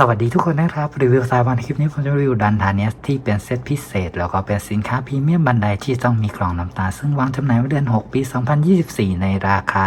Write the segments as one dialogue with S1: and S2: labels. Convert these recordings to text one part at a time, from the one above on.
S1: สวัสดีทุกคนนะครับ รีวิวสายวันคลิปนี้ผมจะรีวิวดันทาเนสที่เป็นเซตพิเศษ แล้วก็เป็นสินค้าพรีเมียมบันไดที่ต้องมีกล่องน้ำตา ซึ่งวางจำหน่ายเมื่อเดือน 6 ปี 2024 ในราคา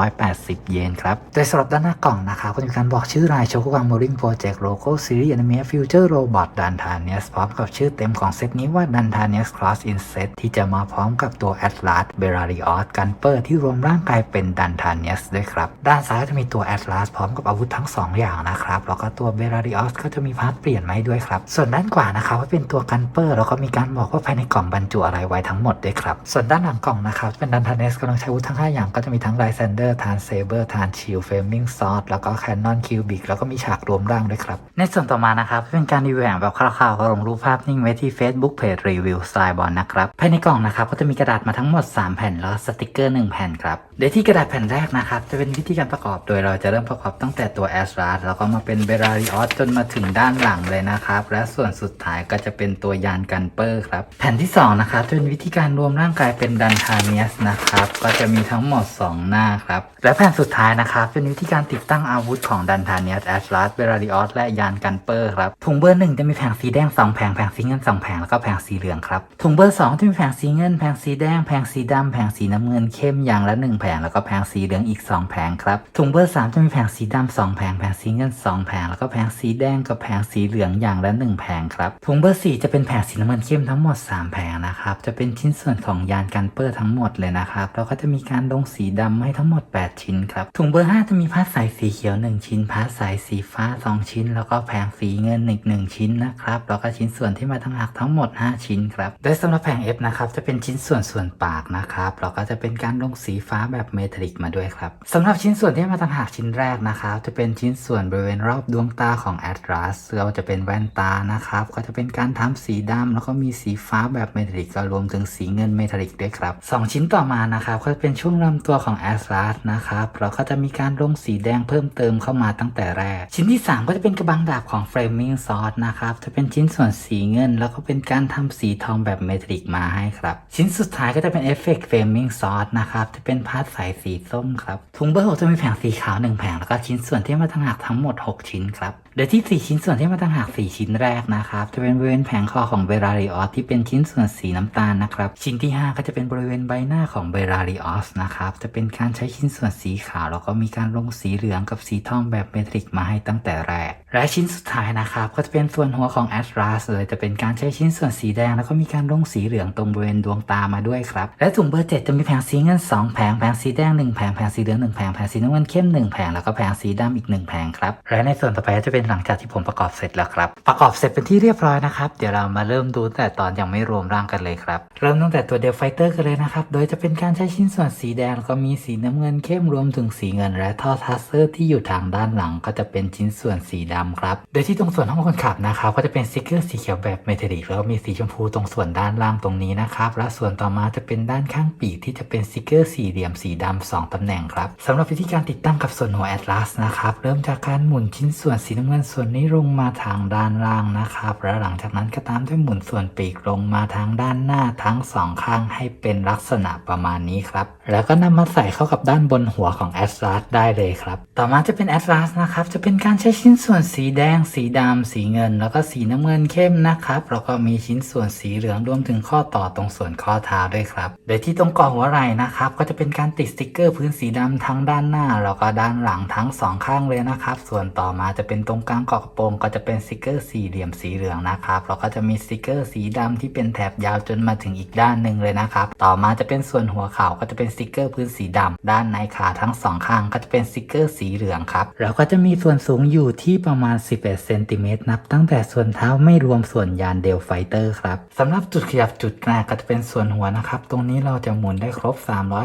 S1: 12,980 เยนครับ โดยสำหรับด้านหน้ากล่องนะครับก็จะมีการบอกชื่อรายโชกุกังโมริงโปรเจกต์โลโก้ซีรีส์อนิเมะฟิวเจอร์โรบอทดันทาเนสพร้อมกับชื่อเต็มของเซตนี้ว่าดันทาเนสคลอสอินเซตที่จะมาพร้อมกับตัวแอตลาสเบราริออสกันเปอร์ที่รวมร่างกายเป็นดันทาเนสด้วยครับด้านซ้ายจะมีตัวแอตลาสพร้อมกับอาวุธทั้ง 2 อย่างนะครับ แล้วก็ตัวเบราริออสก็จะมีพาร์ทเปลี่ยนมาให้ด้วยครับ ส่วนด้านขวานะครับก็เป็นตัวกันเปอร์แล้วก็มีการบอกว่าภายในกล่องบรรจุอะไรไว้ทั้งหมดด้วยครับ ส่วนด้านหลังกล่องนะครับเป็นดันทาเนสกำลังใช้วุธทั้ง 5 อย่างก็จะมีทั้งไลเซนเดอร์ทานเซเบอร์ทานชิลเฟมิงซอดแล้วก็แคนนอนคิวบิกแล้วก็มีฉากรวมร่างด้วยครับ ในส่วนต่อมานะครับเป็นการรีวิวแบบคร่าวๆก็ลงรูปภาพนิ่งไว้ที่ Facebook Page รีวิวสไตล์บอลนะครับภายในกล่องนะครับก็จะมีกระดาษมาทั้งหมด 3 แผ่นแล้วสติกเกอร์ 1 แผ่นครับ เดี๋ยวที่กระดาษแผ่นแรกนะครับ จะเป็นวิธีการประกอบโดยเราจะเริ่มประกอบตั้งแต่ตัวแอสราแล้วก็มาเป็นเบราริออสจนมาถึงด้านหลังเลยนะครับ และส่วนสุดท้ายก็จะเป็นตัวยานกันเปอร์ครับ แผ่นที่สองนะครับจะเป็นวิธีการรวมร่างกายเป็นดันทาเนียสนะครับ ก็จะมีทั้งหมด 2 หน้าครับและแผ่นสุดท้ายนะครับเป็นวิธีการติดตั้งอาวุธของดันทาเนียสแอสราเบราริออสและยานกันเปอร์ครับถุงเบอร์หนึ่งจะมีแผงสีแดงสองแผงแผงสีเงินสองแผงแล้วก็แผงสีเหลืองครับถุงเบอร์สองจะมีแผงสีเงินแผงสีแดงแผงสีดำแผงสีน้ำเงินเข้มอย่างละหนึ่งแผงแล้วก็แผงสีเหลืองอีกสองแผงครับถุงเบอร์สามจะมีแผงสีดำสองแผงแผงสีเงินสองแผงแล้วก็แผงสีแดงกับแผงสีเหลืองอย่างละหนึ่งแผงครับถุงเบอร์สี่จะเป็นแผงสีน้ำเงินเข้มทั้งหมดสามแผงนะครับจะเป็นชิ้นส่วนของยานกันเปอร์ทั้งหมดเลยนะครับแล้วก็จะมีการลงสีดำให้ทั้งหมด8ชิ้นครับ ถุงเบอร์ห้าจะมีผ้าใสายสีเขียว 1 ชิ้นผ้าใสายสีฟ้า 2 ชิ้น แล้วก็แผงสีเงินอีก1ชิ้นนะครับแล้วก็ชิ้นส่วนที่มาทั้งหักทั้งหมด 5 ชิ้นครับโดยสำหรับแผง F นะครับจะเป็นชิ้นส่วนส่วนปากนะครับแล้วก็จะเป็นการลงสีฟ้าแบบเมทัลิกมาด้วยครับสำหรับชิ้นส่วนที่มาต่างหากชิ้นแรกนะครับจะเป็นชิ้นส่วนบริเวณรอบดวงตาของแอตลาสเราจะเป็นแว่นตานะครับก็จะเป็นการทำสีดำแล้วก็มีสีฟ้าแบบเมทัลิกก็รวมถึงสีเงินเมทัลิกด้วยครับสองชิ้นต่อมานะครับก็จะเป็นช่วงลำตัวของแอตลาสนะครับ เราก็จะมีการลงสีแดงเพิ่มเติมเข้ามาตั้งแต่แรก ชิ้นที่ 3 ก็จะเป็นกระบังดาบของ Framing Sword นะครับ จะเป็นชิ้นส่วนสีเงิน แล้วก็เป็นการทำสีทองแบบเมทริกมาให้ครับ ชิ้นสุดท้ายก็จะเป็นเอฟเฟกต์ Framing Sword นะครับ จะเป็นพาร์ทสายสีส้มครับถุงเบอร์หกจะมีแผงสีขาว 1 แผงแล้วก็ชิ้นส่วนที่มาทั้งหักทั้งหมด 6 ชิ้นครับโดยที่ 4 ชิ้นส่วนที่มาต่างหาก 4 ชิ้นแรกนะครับ จะเป็นบริเวณแผงคอของเบราริออสที่เป็นชิ้นส่วนสีน้ำตาลนะครับ ชิ้นที่ 5 ก็จะเป็นบริเวณใบหน้าของเบราริออสนะครับ จะเป็นการใช้ชิ้นส่วนสีขาว แล้วก็มีการลงสีเหลืองกับสีทองแบบเมทริกมาให้ตั้งแต่แรก และชิ้นสุดท้ายนะครับ ก็จะเป็นส่วนหัวของแอตลาสเลยจะเป็นการใช้ชิ้นส่วนสีแดง แล้วก็มีการลงสีเหลืองตรงบริเวณดวงตามาด้วยครับ และถุงเบอร์เจ็ดจะมีแผงสีเงินสองแผง แผงสีแดงหนึ่งแผง แผงสีเหลืองหนึ่งแผง แผงสีน้ำเงินเข้มหนึ่งแผง แล้วก็แผงสีดำอีกหนึ่งแผงครับ และในส่วนต่อไปจะเป็นหลังจากที่ผมประกอบเสร็จแล้วครับ ประกอบเสร็จเป็นที่เรียบร้อยนะครับ เดี๋ยวเรามาเริ่มดูตั้งแต่ตอนยังไม่รวมร่างกันเลยครับ เริ่มตั้งแต่ตัวเดลไฟเตอร์กันเลยนะครับ โดยจะเป็นการใช้ชิ้นส่วนสีแดงแล้วก็มีสีน้ำเงินเข้มรวมถึงสีเงิน และท่อทัสเซอร์ที่อยู่ทางด้านหลังก็จะเป็นชิ้นส่วนสีดำครับ โดยที่ตรงส่วนห้องคนขับนะครับก็จะเป็นสติกเกอร์สีเขียวแบบเมทัลลิกแล้วก็มีสีชมพูตรงส่วนด้านล่างตรงนี้นะครับและส่วนต่อมาจะเป็นด้านข้างปีกที่จะเป็นสติกเกอร์สี่เหลี่ยมสีดำสองตำแหน่งครับสำหรับวิธีการติดตั้งกับส่วนหัวแอตลาสนะครับเริ่มจากการหมุนชิ้นส่วนสีน้ำเงินส่วนนี้ลงมาทางด้านล่างนะครับ และหลังจากนั้นก็ตามด้วยหมุนส่วนปีกลงมาทางด้านหน้าทั้งสองข้างให้เป็นลักษณะประมาณนี้ครับ แล้วก็นำมาใส่เข้ากับด้านบนหัวของแอตลาสได้เลยครับ ต่อมาจะเป็นแอตลาสนะครับ จะเป็นการใช้ชิ้นส่วนสีแดง สีดำสีเงิน แล้วก็สีน้ำเงินเข้มนะครับแล้วก็มีชิ้นส่วนสีเหลืองรวมถึงข้อต่อตรงส่วนข้อเท้าด้วยครับ โดยที่ตรงกอหัวไหล่นะครับ ก็จะเป็นการติดสติกเกอร์พื้นสีดำทั้งด้านหน้าแล้วก็ด้านหลังทั้งสองข้างเลยนะครับ ส่วนต่อมาจะเป็นตรงกลางเกาะกระโปรงก็จะเป็นสติกเกอร์สี่เหลี่ยมสีเหลืองนะครับแล้วก็จะมีสติกเกอร์สีดำที่เป็นแถบยาวจนมาถึงอีกด้านหนึ่งเลยนะครับ ต่อมาจะเป็นส่วนหัวเข่าก็จะเป็นสติกเกอร์พื้นสีดำด้านในขาทั้งสองข้างก็จะเป็นสติกเกอร์สีเหลืองครับแล้วก็จะมีส่วนสูงอยู่ที่ประมาณ 11เซนติเมตรนับ ตั้งแต่ส่วนเท้าไม่รวมส่วนยานเดลไฟเตอร์ครับสำหรับจุดขยับจุดแรกก็จะเป็นส่วนหัวนะครับ ตรงนี้เราจะหมุนได้ครบ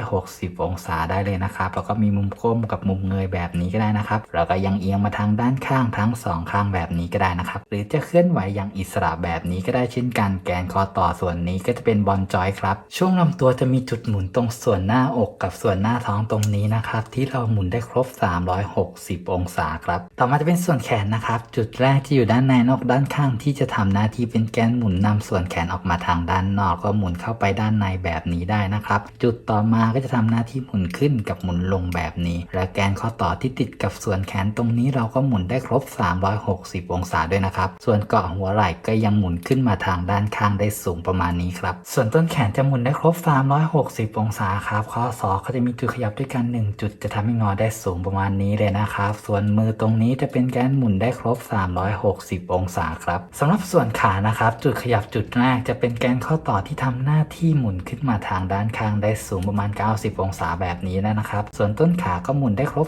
S1: 360 องศาได้เลยนะครับแล้วก็มีมุมก้มกับมุมเงยแบบนี้ก็ได้นะครับแล้วก็ยังเอียงมาทางด้านข้างทั้งสองข้งแบบนี้ก็ได้นะครับ หรือจะเคลื่อนไหวอย่างอิสระแบบนี้ก็ได้เช่นกันแกนคอต่อส่วนนี้ก็จะเป็นบอลจอยครับ ช่วงลำตัวจะมีจุดหมุนตรงส่วนหน้าอกกับส่วนหน้าท้องตรงนี้นะครับ ที่เราหมุนได้ครบ 360 องศาครับ ต่อมาจะเป็นส่วนแขนนะครับ จุดแรกที่อยู่ด้านในนอกด้านข้างที่จะทำหน้าที่เป็นแกนหมุนนำส่วนแขนออกมาทางด้านนอกก็หมุนเข้าไปด้านในแบบนี้ได้นะครับ จุดต่อมาก็จะทำหน้าที่หมุนขึ้นกับหมุนลงแบบนี้ และแกนข้อต่อที่ติดกับส่วนแขนตรงนี้เราก็หมุนได้ครบ360 องศาด้วยนะครับ ส่วนเกาะหัวไหล่ก็ยังหมุนขึ้นมาทางด้านข้างได้สูงประมาณนี้ครับ ส่วนต้นแขนจะหมุนได้ครบ 360 องศาครับ ข้อศอกก็จะมีจุดขยับด้วยกัน 1 จุดจะทำให้งอได้สูงประมาณนี้เลยนะครับ ส่วนมือตรงนี้จะเป็นแกนหมุนได้ครบ 360 องศาครับสำหรับส่วนขานะครับ จุดขยับจุดแรกจะเป็นแกนข้อต่อที่ทำหน้าที่หมุนขึ้นมาทางด้านข้างได้สูงประมาณ 90 องศาแบบนี้นะครับ ส่วนต้นขาก็หมุนได้ครบ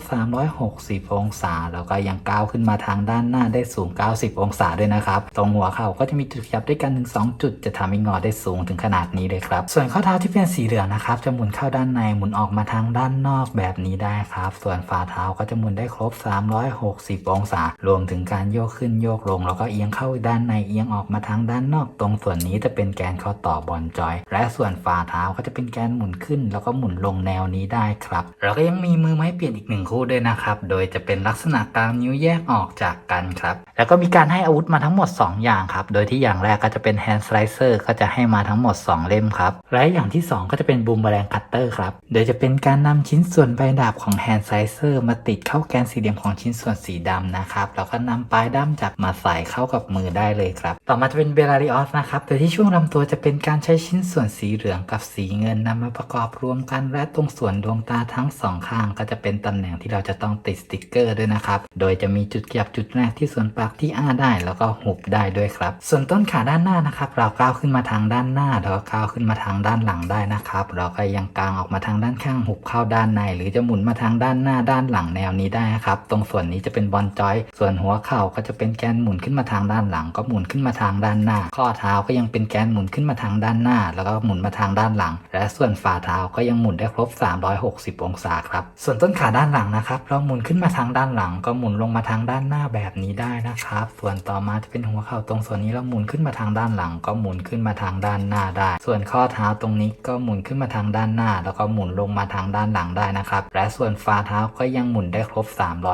S1: 360 องศาแล้วก็ยังก้าวขึ้นมาทางด้านหน้าได้สูง 90 องศาด้วยนะครับ ตรงหัวเข่าก็จะมีจุดขยับด้วยกันถึง 2 จุด จะทำให้งอได้สูงถึงขนาดนี้เลยครับ ส่วนข้อเท้าที่เป็นสีเหลืองนะครับ จะหมุนเข้าด้านในหมุนออกมาทางด้านนอกแบบนี้ได้ครับ ส่วนฝ่าเท้าก็จะหมุนได้ครบ 360 องศา รวมถึงการโยกขึ้นโยกลง แล้วก็เอียงเข้าด้านในเอียงออกมาทางด้านนอก ตรงส่วนนี้จะเป็นแกนข้อต่อบอลจอย และส่วนฝ่าเท้าก็จะเป็นแกนหมุนขึ้น แล้วก็หมุนลงแนวนี้ได้ครับ แล้วก็ยังมีมือไม้เปลี่ยนอีกหนึ่งคู่ด้วยนะครับ โดยจะเป็นลักษณะกลางนิ้วแยกออกจากากกันครับ แล้วก็มีการให้อาวุธมาทั้งหมด 2 อย่างครับ โดยที่อย่างแรกก็จะเป็นแฮนด์สไลเซอร์ก็จะให้มาทั้งหมด 2 เล่มครับ และอย่างที่ 2 ก็จะเป็นบูมแมลงคัตเตอร์ครับ โดยจะเป็นการนำชิ้นส่วนใบดาบของแฮนด์สไลเซอร์มาติดเข้าแกนสี่เหลี่ยมของชิ้นส่วนสีดำนะครับ แล้วก็นำปลายด้ามจับมาใส่เข้ากับมือได้เลยครับ ต่อมาจะเป็นเบลาริออสนะครับ โดยที่ช่วงลำตัวจะเป็นการใช้ชิ้นส่วนสีเหลืองกับสีเงินนำมาประกอบรวมกัน และตรงส่วนดวงตาทั้งสองข้าง ก็จะเป็นตำแหน่งที่เราจะต้องติดสติกเกอร์ด้วยนะครับ โดยจะมีจุดขยับจุดแรกที่ส่วนปากที่อ้าได้แล้วก็หุบได้ด้วยครับ ส่วนต้นขาด้านหน้านะครับ เราก้าวขึ้นมาทางด้านหน้าแล้วก็ก้าวขึ้นมาทางด้านหลังได้นะครับ เราก็ยังกางออกมาทางด้านข้างหุบเข้าด้านใน หรือจะหมุนมาทางด้านหน้าด้านหลังแนวนี้ได้นะครับ ตรงส่วนนี้จะเป็นบอลจอย ส่วนหัวเข่าก็จะเป็นแกนหมุนขึ้นมาทางด้านหลัง ก็หมุนขึ้นมาทางด้านหน้า ข้อเท้าก็ยังเป็นแกนหมุนขึ้นมาทางด้านหน้า แล้วก็หมุนมาทางด้านหลัง และส่วนฝ่าเท้าก็ยังหมุนได้ครบ 360 องศาครับ ส่วนต้นขาด้านหลังนะครับ เราหมุนขึ้นมาทางด้านหลัง ก็หมุนลงมาทางด้านหน้าแบบนี้ได้นะครับ ส่วนต่อมาจะเป็นหัวเข่าตรงส่วนนี้เราหมุนขึ้นมาทางด้านหลัง ก็หมุนขึ้นมาทางด้านหน้าได้ ส่วนข้อเท้าตรงนี้ก็หมุนขึ้นมาทางด้านหน้า แล้วก็หมุนลงมาทางด้านหลังได้นะครับ และส่วนฝ่าเท้าก็ยังหมุนได้ครบ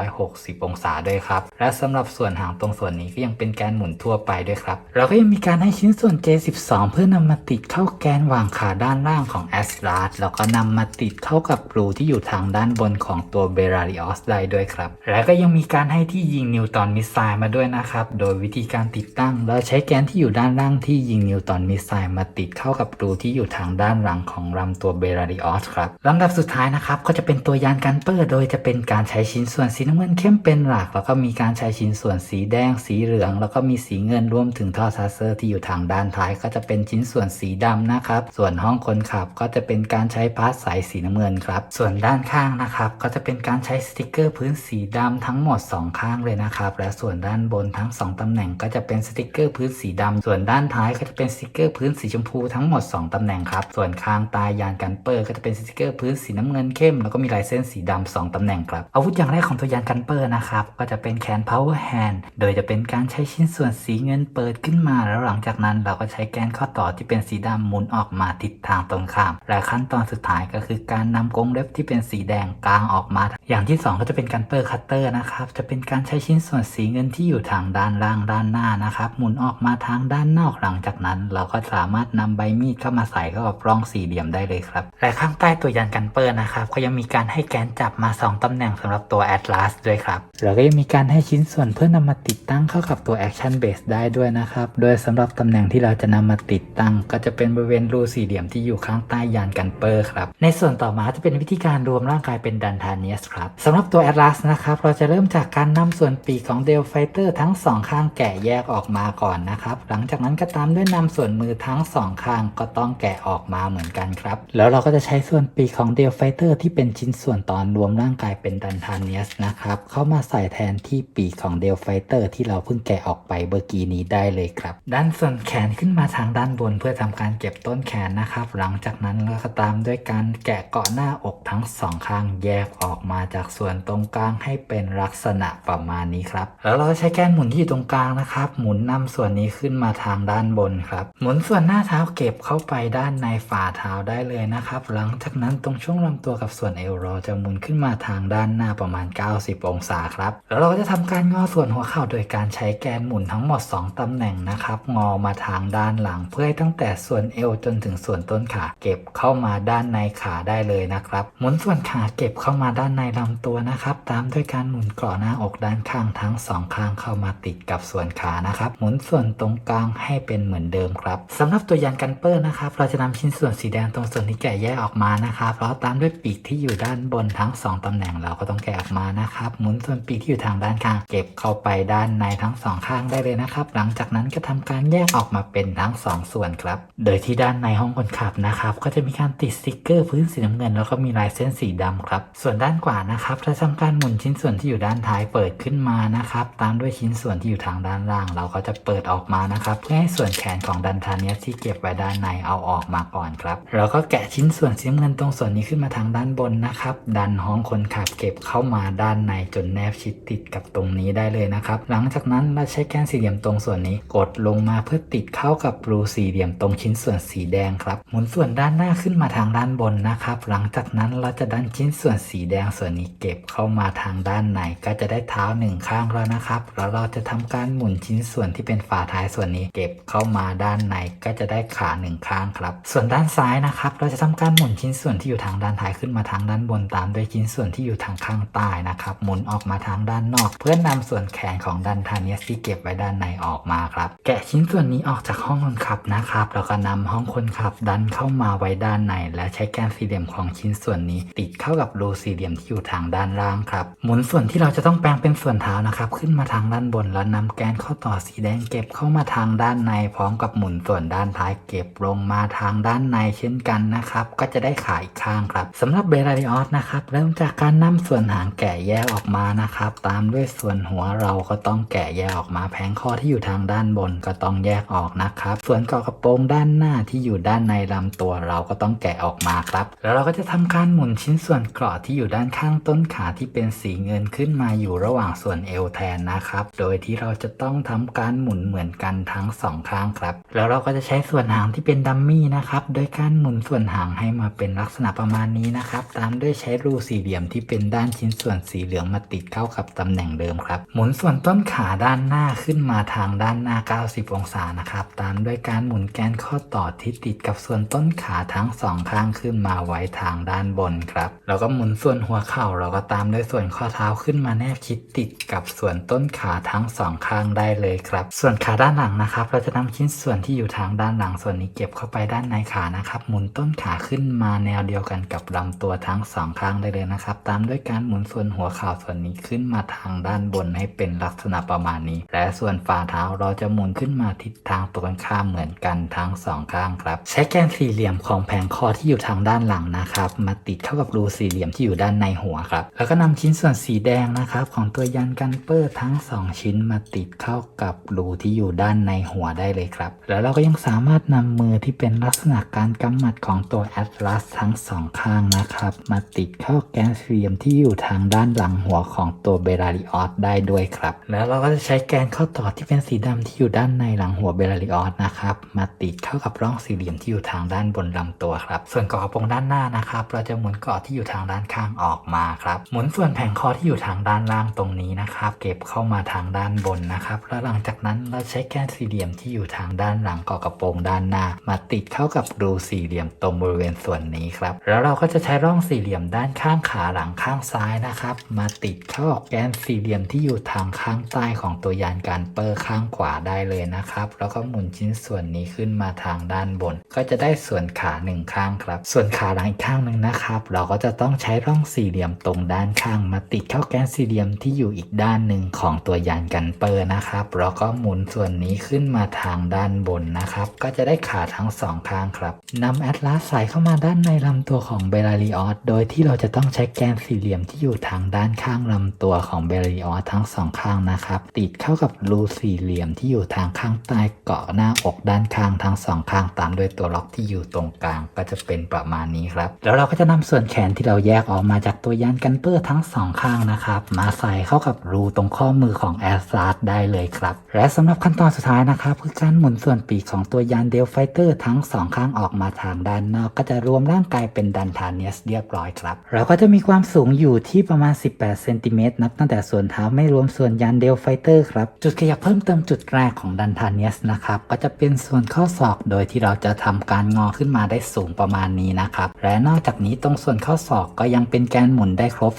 S1: 360 องศาด้วยครับ และสำหรับส่วนหางตรงส่วนนี้ก็ยังเป็นแกนหมุนทั่วไปด้วยครับ เราก็ยังมีการให้ชิ้นส่วน J12 เพื่อนำมาติดเข้าแกนวางขาด้านล่างของ a s t r a d แล้วก็นำมาติดเข้ากับรูที่อยู่ทางด้านบนของตัว b e r a r i o s ได้ด้วยครับ และก็ยังมีการให้ที่ยิงนิวตอนมิสไซล์มาด้วยนะครับ โดยวิธีการติดตั้ง เราใช้แกนที่อยู่ด้านล่างที่ยิงนิวตอนมิสไซล์มาติดเข้ากับรูที่อยู่ทางด้านหลังของลำตัว b e r a r i o s ครับลำดับสุดท้ายนะครับ ก็จะเป็นตัวยานกันเปอร์โดยจะเป็นการใช้ชิ้นส่วนสีน้ำเงินเข้มเป็นหลัก แล้วก็มีการใช้ชิ้นส่วนสีแดง สีเหลือง แล้วก็มีสีเงินรวมถึงท่อซัสเซอร์ที่อยู่ทางด้านท้าย ก็จะเป็นชิ้นส่วนสีดำนะครับ ส่วนห้องคนขับก็จะเป็นการใช้พาสสายสีน้ำเงินครับ ส่วนด้านข้างนะครับ ก็จะเป็นการใช้สติกเกอร์พื้นสีดำทั้งหมด 2 ข้างเลยนะครับ และส่วนด้านบนทั้ง 2 ตำแหน่งก็จะเป็นสติกเกอร์พื้นสีดำส่วนด้านท้ายก็จะเป็นสติกเกอร์พื้นสีชมพูทั้งหมด 2 ตำแหน่งครับส่วนข้างตายานกันเปอร์ก็จะเป็นสติกเกอร์พื้นสีน้ำเงินเข้มแล้วก็มีลายเส้นสีดำสองตำแหน่งครับอาวุธอย่างแรกของตัวยานกันเปอร์นะครับก็จะเป็นแขน power hand โดยจะเป็นการใช้ชิ้นส่วนสีเงินเปิดขึ้นมา แล้วหลังจากนั้นเราก็ใช้แกนข้อต่อที่เป็นสีดำหมุนออกมาทิศทางตรงข้ามและขั้นตอนสุดท้ายก็คือการนำกรงเล็บที่เป็นสีแดงกลางออกมาอย่างที่ 2 ก็จะเป็นกันเปอร์คัตเตอร์นะครับ จะเป็นการใช้ชิ้นส่วนสีเงินที่อยู่ทางด้านล่างด้านหน้านะครับ หมุนออกมาทางด้านนอกหลังจากนั้น เราก็สามารถนำใบมีดเข้ามาใส่เข้ากับร่องสี่เหลี่ยมได้เลยครับ และข้างใต้ตัวยานกันเปอร์นะครับก็ยังมีการให้แกนจับมา 2ตำแหน่งสำหรับตัว Atlas ด้วยครับแล้วก็ยังมีการให้ชิ้นส่วนเพื่อนำมาติดตั้งเข้ากับตัว Action Base ได้ด้วยนะครับ โดยสำหรับตำแหน่งที่เราจะนำมาติดตั้ง ก็จะเป็นบริเวณรูสี่เหลี่ยมที่อยู่ข้างใต้ยานกันเปอร์ครับในส่วนต่อมาจะเป็นวิธีการรวมร่างกายเป็นดันทานีสครับสำหรับตัว Atlas นะครับ เราจะเริ่มจากการนำส่วนปีกของเดลไฟเตอร์ทั้งสองข้างแกะแยกออกมาก่อนนะครับ หลังจากนั้นก็ตามด้วยนำส่วนมือทั้งสองข้างก็ต้องแกะออกมาเหมือนกันครับ แล้วเราก็จะใช้ส่วนปีกของเดลไฟเตอร์ที่เป็นชิ้นส่วนตอนรวมร่างกายเป็นดันทาเนียสนะครับ เข้ามาใส่แทนที่ปีกของเดลไฟเตอร์ที่เราเพิ่งแกะออกไปเมื่อกี้นี้ได้เลยครับด้านส่วนแขนขึ้นมาทางด้านบนเพื่อทำการเก็บต้นแขนนะครับ หลังจากนั้นเราก็ตามด้วยการแกะเกาะหน้าอกทั้งสองข้างแยกออกมาจากส่วนตรงกลางให้เป็นลักษณะประมาณนี้ครับ แล้วเราใช้แกนหมุนที่อยู่ตรงกลางนะครับ หมุนนำส่วนนี้ขึ้นมาทางด้านบนครับ หมุนส่วนหน้าเท้าเก็บเข้าไปด้านในฝ่าเท้าได้เลยนะครับ หลังจากนั้นตรงช่วงลำตัวกับส่วนเอวเราจะหมุนขึ้นมาทางด้านหน้าประมาณ 90 องศาครับ แล้วเราก็จะทำการงอส่วนหัวเข่าโดยการใช้แกนหมุนทั้งหมด 2ตำแหน่งนะครับ งอมาทางด้านหลัง เพื่อให้ตั้งแต่ส่วนเอวจนถึงส่วนต้นขาเก็บเข้ามาด้านในขาได้เลยนะครับ หมุนส่วนขาเก็บเข้ามาด้านในลำตัวนะครับ ตามด้วยการหมุนเกาะหน้าอกด้านข้างทั้งสองข้างเข้ามาติดกับส่วนขานะครับ หมุนส่วนตรงกลางให้เป็นเหมือนเดิมครับสำหรับตัวยันกันเปอร์นะครับ เราจะนำชิ้นส่วนสีแดงตรงส่วนที่แกะแยกออกมานะครับแล้วตามด้วยปีกที่อยู่ด้านบนทั้งสองตำแหน่งเราก็ต้องแกะออกมานะครับ หมุนส่วนปีกที่อยู่ทางด้านข้าง เก็บเข้าไปด้านในทั้งสองข้างได้เลยนะครับ หลังจากนั้นก็ทำการแยกออกมาเป็นทั้งสองส่วนครับ โดยที่ด้านในห้องคนขับนะครับ ก็จะมีการติดสติกเกอร์พื้นสีน้ำเงิน แล้วก็มีลายเส้นสีดำครับ ส่วนด้านขวานะครับเราทำการหมุนชิ้นส่วนที่อยู่ด้านท้ายเปิดขึ้นมานะครับ ตามด้วยชิ้นส่วนที่อยู่ทางด้านล่าง เราก็จะเปิดออกมานะครับ เพื่อให้ส่วนแขนของดันทาเนียที่เก็บไว้ด้านในเอาออกมาก่อนครับเราก็แกะชิ้นส่วนสีเงินตรงส่วนนี้ขึ้นมาทางด้านบนนะครับ ดันห้องคนขับเก็บเข้ามาด้านในจนแนบชิดติดกับตรงนี้ได้เลยนะครับ หลังจากนั้นเราใช้แกนสี่เหลี่ยมตรงส่วนนี้ กดลงมาเพื่อติดเข้ากับรูสี่เหลี่ยมตรงชิ้นส่วนสีแดงครับหมุนส่วนด้านหน้าขึ้นมาทางด้านบนนะครับ หลังจากนั้นเราจะดันชิ้นส่วนสีแดงส่วนนี้เก็บเข้ามาทางด้านในก็จะได้เท้าหนึ่งข้างแล้วนะครับ แล้วเราจะทำการหมุนชิ้นส่วนที่เป็นฝาท้ายส่วนนี้เก็บเข้ามาด้านในก็จะได้ขาหนึ่งข้างครับ ส่วนด้านซ้ายนะครับ เราจะทำการหมุนชิ้นส่วนที่อยู่ทางด้านท้ายขึ้นมาทางด้านบนตามด้วยชิ้นส่วนที่อยู่ทางข้างใต้นะครับหมุนออกมาทางด้านนอก เพื่อนำส่วนแขนของดันทาเนียสที่เก็บไว้ด้านในออกมาครับ แกะชิ้นส่วนนี้ออกจากห้องคนขับนะครับแล้วก็นำห้องคนขับดันเข้ามาไว้ด้านใน และใช้แกนสี่เหลี่ยมของชิ้นส่วนนี้ ติดเข้ากับรูสี่เหลี่ยมที่อยู่ทางด้านล่างครับ หมุนส่วนที่เราจะต้องแปลงเป็นส่วนเท้านะครับ ขึ้นมาทางด้านบนแล้วนำแกนข้อต่อสีแดงเก็บเข้ามาทางด้านในพร้อมกับหมุนส่วนด้านท้ายเก็บลงมาทางด้านในเช่นกันนะครับ ก็จะได้ขาอีกข้างครับสำหรับเบลาริออสนะครับ เริ่มจากการนำส่วนหางแกะแยกออกมานะครับ ตามด้วยส่วนหัวเราก็ต้องแกะแยกออกมาแผงคอที่อยู่ทางด้านบนก็ต้องแยกออกนะครับ ส่วนเกาะกระโปรงด้านหน้าที่อยู่ด้านในลำตัวเราก็ต้องแกะออกมาครับ แล้วเราก็จะทำการหมุนชิ้นส่วนเกราะที่อยู่ด้านข้างต้นขาที่เป็นสีเงินขึ้นมาอยู่ระหว่างส่วนเอวแทนนะครับ โดยที่เราจะต้องทำการหมุนเหมือนกันทั้งสองข้างครับ แล้วเราก็จะใช้ส่วนหางที่เป็นดัมมี่นะครับ โดยการหมุนส่วนหางให้มาเป็นลักษณะประมาณนี้นะครับ ตามด้วยใช้รูสี่เหลี่ยมที่เป็นด้านชิ้นส่วนสีเหลืองมาติดเข้ากับตำแหน่งเดิมครับ หมุนส่วนต้นขาด้านหน้าขึ้นมาทางด้านหน้า 90 องศานะครับ ตามด้วยการหมุนแกนข้อต่อที่ติดกับส่วนต้นขาทั้งสองข้างขึ้นมาไว้ทางด้านบนครับแล้วก็หมุนส่วนหัวเข่าเราก็ตามด้วยส่วนข้อเท้าขึ้นมาแนบชิดติดกับส่วนต้นขาทั้งสองข้างได้เลยครับ ส่วนขาด้านหลังนะครับ เราจะนำชิ้นส่วนที่อยู่ทางด้านหลังส่วนนี้เก็บเข้าไปด้านในขานะครับ หมุนต้นขาขึ้นมาแนวเดียวกันกับลำตัวทั้งสองข้างได้เลยนะครับ ตามด้วยการหมุนส่วนหัวเข่าส่วนนี้ขึ้นมาทางด้านบนให้เป็นลักษณะประมาณนี้ และส่วนฝ่าเท้าเราจะหมุนขึ้นมาทิศทางตรงกันข้ามเหมือนกันทั้งสองข้างครับ ใช้แกนสี่เหลี่ยมของแผงคอที่อยู่ทางด้านหลังนะครับ มาติดเข้ากับรูสี่เหลี่ยมที่อยู่ด้านในหัวครับ แล้วก็นำชิ้นส่วนสีแดงนะครับของตัวยันกันเปอร์ทั้งสองชิ้นมาติดเข้ากับรูที่อยู่ด้านในหัวได้เลยครับ แล้วเราก็ยังสามารถนำมือที่เป็นลักษณะการกำหมัดของตัวแอตลาสทั้งสองข้างนะครับ มาติดเข้าแกนสี่เหลี่ยมที่อยู่ทางด้านหลังหัวของตัวเบลาริออสได้ด้วยครับ แล้วเราก็จะใช้แกนข้อต่อที่เป็นสีดำที่อยู่ด้านในหลังหัวเบลาริออสนะครับมาติดเข้ากับร่องสี่เหลี่ยมที่อยู่ทางด้านบนลำตัวครับ ส่วนกาะกระโปรงด้านหน้านะครับ เราจะหมุนกาะที่อยู่ทางด้านข้างออกมาครับ หมุนส่วนแผงคอที่อยู่ทางด้านล่างตรงนี้นะครับ เก็บเข้ามาทางด้านบนนะครับ แล้วหลังจากนั้นเราใช้แกนสี่เหลี่ยมที่อยู่ทางด้านหลังกาะกระโปรงด้านหน้า มาติดเข้ากับรูสี่เหลี่ยมตรงบริเวณส่วนนี้ครับ แล้วเราก็จะใช้ร่องสี่เหลี่ยมด้านข้างขาหลังข้างซ้ายนะครับ มาติดเข้ากับแกนสี่เหลี่ยมที่อยู่ทางข้างใต้ของตัวยานการเปอร์ข้างขวาได้เลยนะครับ แล้วก็หมุนชิ้นส่วนนี้ขึ้นมาทางด้านบน ก็จะได้ส่วนขาหนึ่งข้างครับ ส่วนขาหลังอีกข้างหนึ่งนะครับ เราก็จะต้องใช้ร่องสี่เหลี่ยมตรงด้านข้างมาติดเข้าแกนสี่เหลี่ยมที่อยู่อีกด้านหนึ่งของตัวยานกันเปอร์นะครับแล้วก็หมุนส่วนนี้ขึ้นมาทางด้านบนนะครับ ก็จะได้ขาทั้งสองข้างครับนำแอตลาสใส่เข้ามาด้านในลำตัวของเบลาริออสโดยที่เราจะต้องใช้แกนสี่เหลี่ยมที่อยู่ทางด้านข้างลำตัวของเบลาริออสทั้งสองข้างนะครับ ติดเข้ากับรูสี่เหลี่ยมที่อยู่ทางข้างใต้เกาะหน้าอกด้านข้างทั้งสองข้างตามด้วยตัวล็อกที่อยู่ตรงกลางก็จะเป็นประมาณนี้ครับ แล้วเราก็จะนำส่วนแขนที่เราแยกออกมาจากตัววยานกันเปอร์ทั้งสองข้างนะครับ มาใส่เข้ากับรูตรงข้อมือของแอสลาสได้เลยครับ และสำหรับขั้นตอนสุดท้ายนะครับคือการหมุนส่วนปีกของตัวยานเดลไฟเตอร์ทั้งสองข้างออกมาทางด้านนอก ก็จะรวมร่างกายเป็นดันทานเนียสเรียบร้อยครับเราก็จะมีความสูงอยู่ที่ประมาณ 18 เซนติเมตรนับตั้งแต่ส่วนเท้าไม่รวมส่วนยานเดลไฟเตอร์ครับจุดขยับเพิ่มเติมจุดแรกของดันทานเนียสนะครับก็จะเป็นส่วนข้อศอกโดยที่เราจะทำการงอขึ้นมาได้สูงประมาณนี้นะครับและนอกจากนี้ตรงส่วนข้อศอกก็ยังเป็นแกนหมุนได้ครบ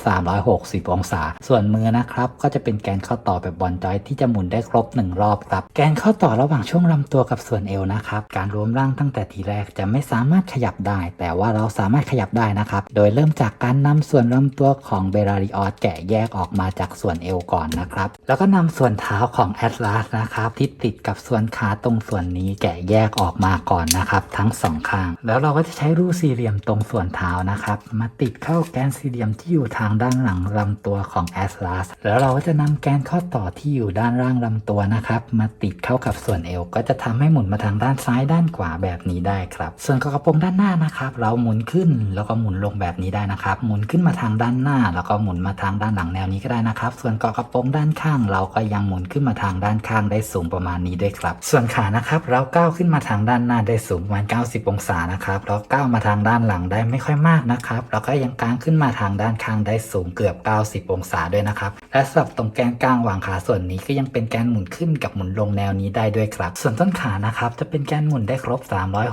S1: 360 องศา ส่วนมือนะครับ ก็จะเป็นแกนข้อต่อแบบบอลจอยที่จะหมุนได้ครบ 1 รอบครับ แกนข้อต่อระหว่างช่วงลำตัวกับส่วนเอวนะครับ การรวมร่างตั้งแต่ทีแรกจะไม่สามารถขยับได้ แต่ว่าเราสามารถขยับได้นะครับ โดยเริ่มจากการนำส่วนลำตัวของเบราริออสแกะแยกออกมาจากส่วนเอวก่อนนะครับแล้วก็นำส่วนเท้าของแอตลาสนะครับที่ติดกับส่วนขาตรงส่วนนี้แกะแยกออกมาก่อนนะครับ ทั้งสองข้าง แล้วเราก็จะใช้รูสี่เหลี่ยมตรงส่วนเท้านะครับ มาติดเข้าแกนสี่เหลี่ยมที่อยู่ทางด้านหลังลำตัวของแอตลาสแล้วเราก็จะนำแกนข้อต่อที่อยู่ด้านล่างลำตัวนะครับ มาติดเข้ากับส่วนเอว ก็จะทำให้หมุนมาทางด้านซ้ายด้านขวาแบบนี้ได้ครับ ส่วนกระโปรงด้านหน้านะครับ เราหมุนขึ้นแล้วก็หมุนลงแบบนี้ได้นะครับ หมุนขึ้นมาทางด้านหน้า แล้วก็หมุนมาทางด้านหลังแนวนี้ก็ได้นะครับ ส่วนกาะกระโปรงด้านข้างเราก็ยังหมุนขึ้นมาทางด้านข้างได้สูงประมาณนี้ด้วยครับ ส่วนขานะครับ เราก้าวขึ้นมาทางด้านหน้าได้สูงประมาณ 90 องศานะครับแล้วก้าวมาทางด้านหลังได้ไม่ค่อยมากนะครับแล้วก็ยังกางขึ้นมาทางด้านข้างได้สูงเกือบ 90 องศาด้วยนะครับและสำหรับตรงแกนกลางวางขาส่วนนี้ก็ยังเป็นแกนหมุนขึ้นกับหมุนลงแนวนี้ได้ด้วยครับ ส่วนต้นขานะครับจะเป็นแกนหมุนได้ครบ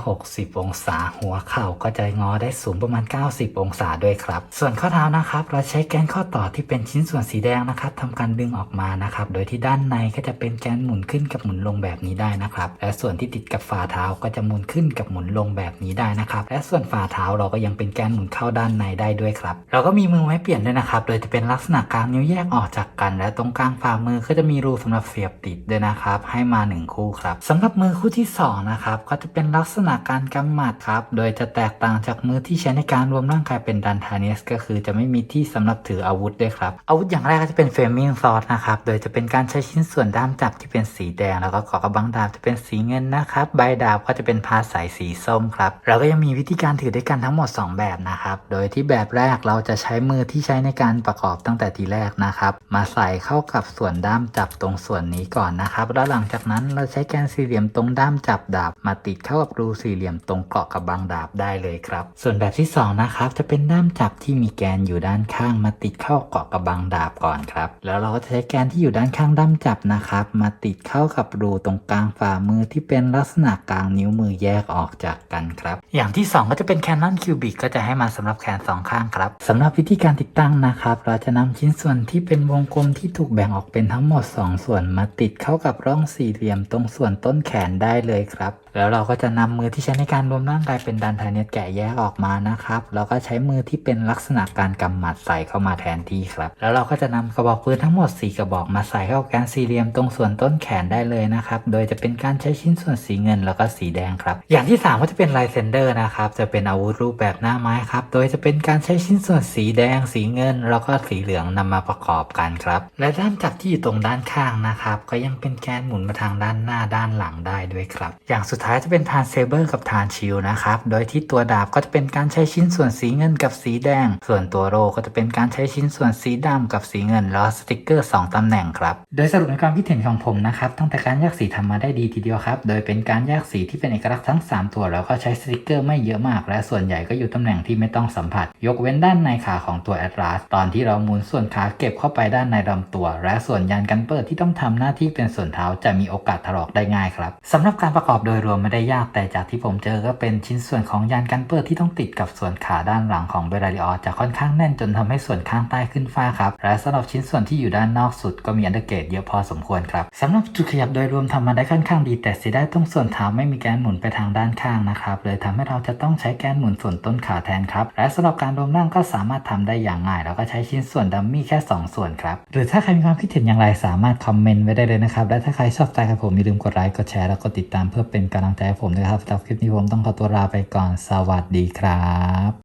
S1: 360 องศา หัวเข่าก็จะงอได้สูงประมาณ 90 องศาด้วยครับ ส่วนข้อเท้านะครับ เราใช้แกนข้อต่อที่เป็นชิ้นส่วนสีแดงนะครับทำการดึงออกมานะครับ โดยที่ด้านในก็จะเป็นแกนหมุนขึ้นกับหมุนลงแบบนี้ได้นะครับ และส่วนที่ติดกับฝ่าเท้าก็จะหมุนขึ้นกับหมุนลงแบบนี้ได้นะครับ และส่วนฝ่าเท้าเราก็ยังเป็นแกนหมุนเข้าด้านในได้ด้วยครับ เราก็มีมือไม้เปลี่ยนด้วยนะครับ โดยจะเป็นลักษณะกลางนิ้วแยกออกจากกัน และตรงกลางฝ่ามือก็จะมีรูสำหรับเสียบติดด้วยนะครับ ให้มา 1 คู่ครับสำหรับมือคู่ที่2นะครับก็จะเป็นลักษณะการกำหมัดครับ โดยจะแตกต่างจากมือที่ใช้ในการรวมร่างกายเป็นดันทาเนสก็คือจะไม่มีที่สำหรับถืออาวุธด้วยครับอาวุธอย่างแรกก็จะเป็นเฟรมิงซอสนะครับโดยจะเป็นการใช้ชิ้นส่วนด้ามจับที่เป็นสีแดง แล้วก็เกาะกระบังดาบจะเป็นสีเงินนะครับ ใบดาบก็จะเป็นพาสายสีส้มครับ เราก็ยังมีวิธีการถือด้วยกันทั้งหมด 2 แบบนะครับ โดยที่แบบแรกเราจะใช้มือที่ใช้ในการประกอบตั้งแต่ทีแรกนะครับ มาใส่เข้ากับส่วนด้ามจับตรงส่วนนี้ก่อนนะครับ แล้วหลังจากนั้นเราใช้แกนสี่เหลี่ยมตรงด้ามจับดาบ มาติดเข้ากับรูสี่เหลี่ยมตรงเกาะกับบังดาบได้เลยครับ ส่วนแบบที่สองนะครับจะเป็นด้ามจับที่มีแกนอยู่ด้านข้าง มาติดเข้าเกาะกับบังดาบก่อนครับ แล้วเราก็จะใช้แกนที่อยู่ด้านข้างด้ามจับนะครับ มาติดเข้ากับรูตรงกลางฝ่ามือที่เป็นลักษณะกลางนิ้วมือแยกออกจากกันครับ อย่างที่ 2 ก็จะเป็นแคนนอนคิวบิกก็จะให้มาสำหรับแขนสองข้างครับสำหรับวิธีการติดตั้งนะครับ เราจะนำชิ้นส่วนที่เป็นวงกลมที่ถูกแบ่งออกเป็นทั้งหมด 2 ส่วนมาติดเข้ากับร่องสี่เหลี่ยมตรงส่วนต้นแขนได้เลยครับ แล้วเราก็จะนำมือที่ใช้ในการรวมร่างกายเป็นดันไทเนตแกะแยกออกมานะครับ แล้วก็ใช้มือที่เป็นลักษณะการกำหมัดใส่เข้ามาแทนที่ครับ แล้วเราก็จะนำกระบอกปืนทั้งหมด 4 กระบอกมาใส่เข้ากับแกนสี่เหลี่ยมตรงส่วนต้นแขนได้เลยนะครับ โดยจะเป็นการใช้ชิ้นส่วนสีเงินแล้วก็สีแดงครับ อย่างที่ 3 ก็จะเป็นไลเซนเดอร์นะครับ จะเป็นอาวุธรูปแบบหน้าไม้ครับ โดยจะเป็นการใช้ชิ้นส่วนสีแดง สีเงิน แล้วก็สีเหลืองนำมาประกอบกันครับ และด้านจับที่อยู่ตรงด้านข้างนะครับ ก็ยังเป็นแกนหมุนมาทางด้านหน้าด้านหลังได้ด้วยครับ อย่างสุดท้ายจะเป็นทานเซเบอร์กับทานชิลนะครับ โดยที่ตัวดาบก็จะเป็นการใช้ชิ้นส่วนสีเงินกับสีแดง ส่วนตัวโรก็จะเป็นการใช้ชิ้นส่วนสีดำกับสีเงินแล้วสติกเกอร์ 2ตำแหน่งครับ โดยสรุปในความคิดเห็นของผมนะครับ ตั้งแต่การแยกสีทำมาได้ดีทีเดียวครับ โดยเป็นการแยกสีที่เป็นเอกลักษณ์ทั้ง 3 ตัวแล้วก็ใช้สติกเกอร์ไม่เยอะมาก และส่วนใหญ่ก็อยู่ตำแหน่งที่ไม่ต้องสัมผัส ยกเว้นด้านในขาของตัวแอตลาสตอนที่เราหมุนส่วนขาเก็บเข้าไปด้านในลำตัว และส่วนยานกันเปิดที่ต้องทำหน้าที่เป็นส่วนเท้าจะมีโอกาสถลอกได้ง่ายครับสำหรับการประกอบโดยรวมไม่ได้ยากแต่จากที่ผมเจอก็เป็นชิ้นส่วนของยานกันเปิดที่ต้องติดกับส่วนขาด้านหลังของเบราริออจะค่อนข้างแน่นจนทำให้ส่วนข้างใต้ขึ้นฟ้าครับ และสำหรับชิ้นส่วนที่อยู่ด้านนอกสุดก็มีอันเดอร์เกตเยอะพอสมควรครับสำหรับจุดขยับโดยรวมทำมาได้ค่อนข้างดีแต่เสียดายตรงส่วนเท้าไม่มีแกนหมุนไปทางด้านข้างนะครับเลยทำให้เราจะต้องใช้แกนหมุนส่วนต้นขาแทนครับและสำหรับการรวมร่างก็สามารถทำได้อย่างง่าย แล้วก็ใช้ชิ้นส่วนดัมมี่แค่ 2 ส่วนครับหรือถ้าใครมีความคิดเห็นอย่างไรสามารถคอมเมนต์ไว้ได้เลยนะครับและถ้าใครชอบใจกับผมอย่าลืมกดไลค์กดแชร์แล้วก็ติดตามเพื่อเป็นกำลังใจให้ผมด้วยครับสำหรับคลิปนี้ผมต้องขอตัวลาไปก่อนสวัสดีครับ